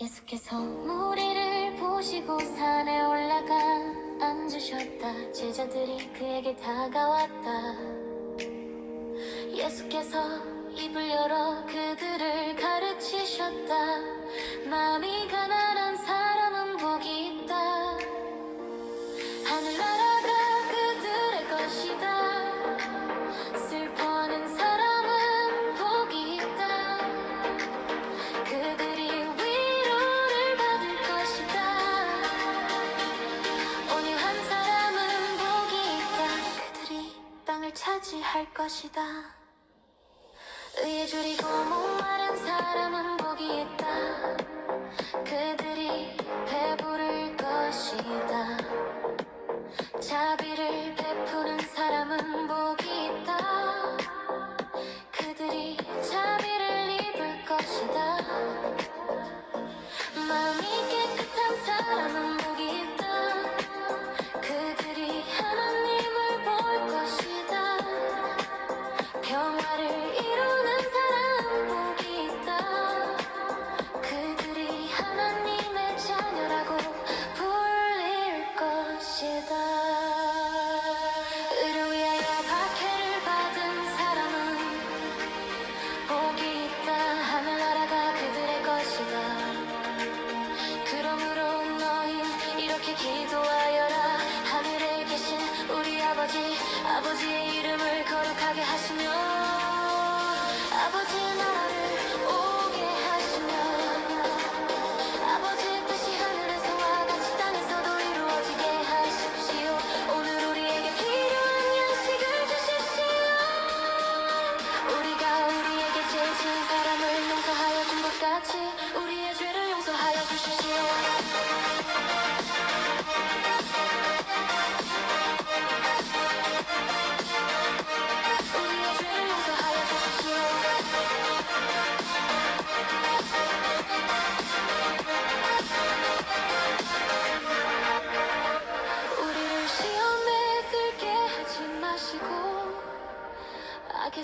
예수께서 무리를 보시고 산에 올라가 앉으셨다. 제자들이 그에게 다가왔다. 예수께서 입을 열어 그들을 가르치셨다. 마음이 가난 차지할 것이다. 의에 줄이고 목마른 사람은 복이 있다 기도하여라. 하늘에 계신 우리 아버지 아버지의 이름을 거룩하게 하시며 아버지의 나라를 오게 하시며 아버지의 뜻이 하늘에서와 같이 땅에서도 이루어지게 하십시오. 오늘 우리에게 필요한 양식을 주십시오. 우리가 우리에게 죄 지은 사람을 용서하여 준 것 같이 우리의 죄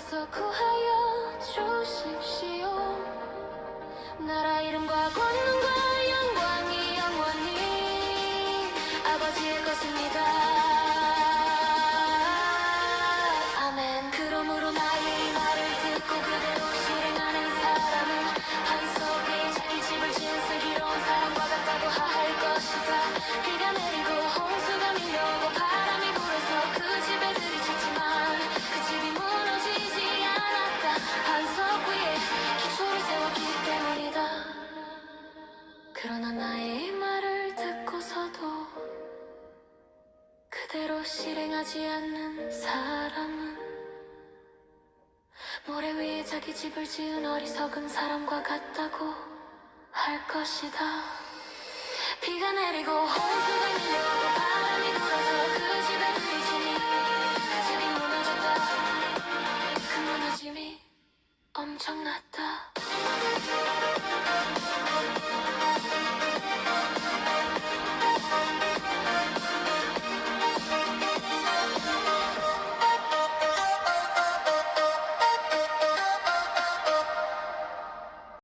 악에서 구하여 주십시오. 나라 이름과 권능과 영광이 영원히 아버지의 것입니다 뜻대로 실행하지 않는 사람은 모래 위에 자기 집을 지은 어리석은 사람과 같다고 할 것이다. 비가 내리고 호수가 밀려오고 바람이 불어서 그 집에 들이치니 집이 무너졌다. 그 무너짐이 엄청났다.